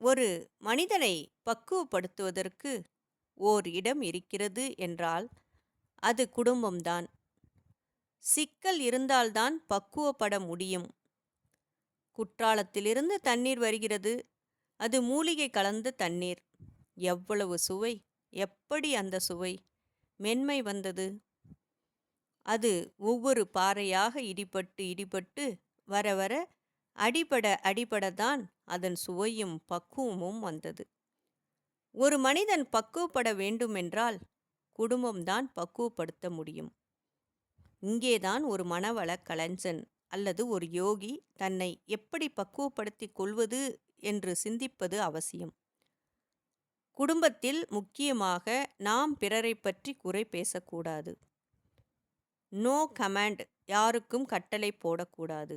ஒரு மனிதனை பக்குவப்படுத்துவதற்கு ஓர் இடம் இருக்கிறது என்றால் அது குடும்பம்தான். சிக்கல் இருந்தால்தான் பக்குவப்பட முடியும். குற்றாலத்திலிருந்து தண்ணீர் வருகிறது. அது மூலிகை கலந்த தண்ணீர். எவ்வளவு சுவை? எப்படி அந்த சுவை? மென்மை வந்தது. அது ஒவ்வொரு பாறையாக இடிபட்டு இடிபட்டு வர வர அடிபட அடிபடத்தான் அதன் சுவையும் பக்குவமும் வந்தது. ஒரு மனிதன் பக்குவப்பட வேண்டுமென்றால் குடும்பம்தான் பக்குவப்படுத்த முடியும். இங்கேதான் ஒரு மனவள கலைஞன் அல்லது ஒரு யோகி தன்னை எப்படி பக்குவப்படுத்திக் கொள்வது என்று சிந்திப்பது அவசியம். குடும்பத்தில் முக்கியமாக நாம் பிறரை பற்றி குறை பேசக்கூடாது. நோ கமாண்ட் யாருக்கும் கட்டளை போடக்கூடாது.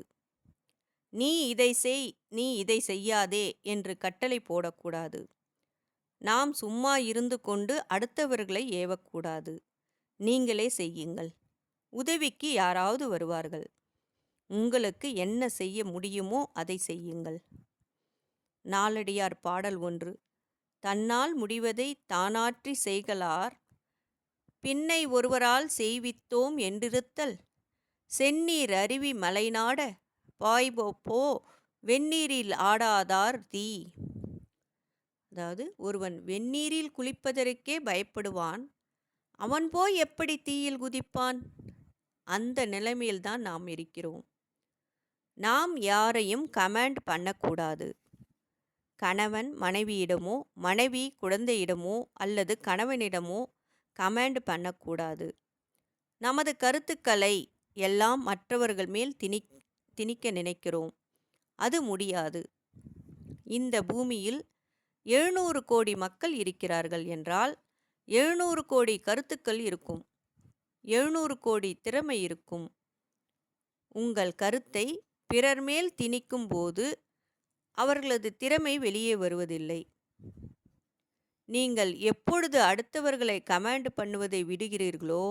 நீ இதை செய் நீ இதை செய்யாதே என்று கட்டளை போடக்கூடாது. நாம் சும்மா இருந்து கொண்டு அடுத்தவர்களை ஏவக்கூடாது. நீங்களே செய்யுங்கள். உதவிக்கு யாராவது வருவார்கள். உங்களுக்கு என்ன செய்ய முடியுமோ அதை செய்யுங்கள். நாலடியார் பாடல் ஒன்று. தன்னால் முடிவதை தானாற்றி செய்கலார் பின்னை ஒருவரால் செய்வித்தோம் என்றிருத்தல். செந்நீர் அருவி மலைநாட பாய்போ போ வெந்நீரில் ஆடாதார் தீ. அதாவது ஒருவன் வெந்நீரில் குளிப்பதற்கே பயப்படுவான் அவன் போய் எப்படி தீயில் குதிப்பான்? அந்த நிலைமையில்தான் நாம் இருக்கிறோம். நாம் யாரையும் கமாண்ட் பண்ணக்கூடாது. கணவன் மனைவியிடமோ மனைவி குழந்தையிடமோ அல்லது கணவனிடமோ கமாண்ட் பண்ணக்கூடாது. நமது கருத்துக்களை எல்லாம் மற்றவர்கள் மேல் திணி திணிக்க நினைக்கிறோம். அது முடியாது. இந்த பூமியில் எழுநூறு கோடி மக்கள் இருக்கிறார்கள் என்றால் எழுநூறு கோடி கருத்துக்கள் இருக்கும். எழுநூறு கோடி திறமை இருக்கும். உங்கள் கருத்தை பிறர் மேல் திணிக்கும் போது அவர்களது திறமை வெளியே வருவதில்லை. நீங்கள் எப்பொழுது அடுத்தவர்களை கமாண்ட் பண்ணுவதை விடுகிறீர்களோ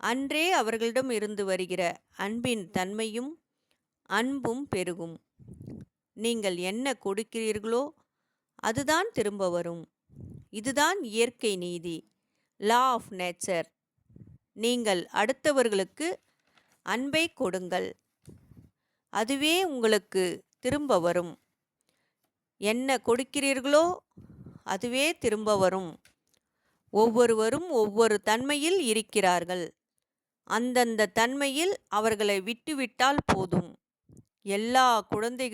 அன்றே அவர்களிடம் இருந்து வருகிற அன்பின் தன்மையும் அன்பும் பெருகும். நீங்கள் என்ன கொடுக்கிறீர்களோ அதுதான் திரும்ப வரும். இதுதான் இயற்கை நீதி. Law of nature. நீங்கள் அடுத்தவர்களுக்கு அன்பை கொடுங்கள். அதுவே உங்களுக்கு திரும்ப வரும். என்ன கொடுக்கிறீர்களோ அதுவே திரும்ப வரும். ஒவ்வொருவரும் ஒவ்வொரு தன்மையில் இருக்கிறார்கள். அந்தந்த தன்மையில் அவர்களை விட்டுவிட்டால் போதும். எல்லா குழந்தைகள்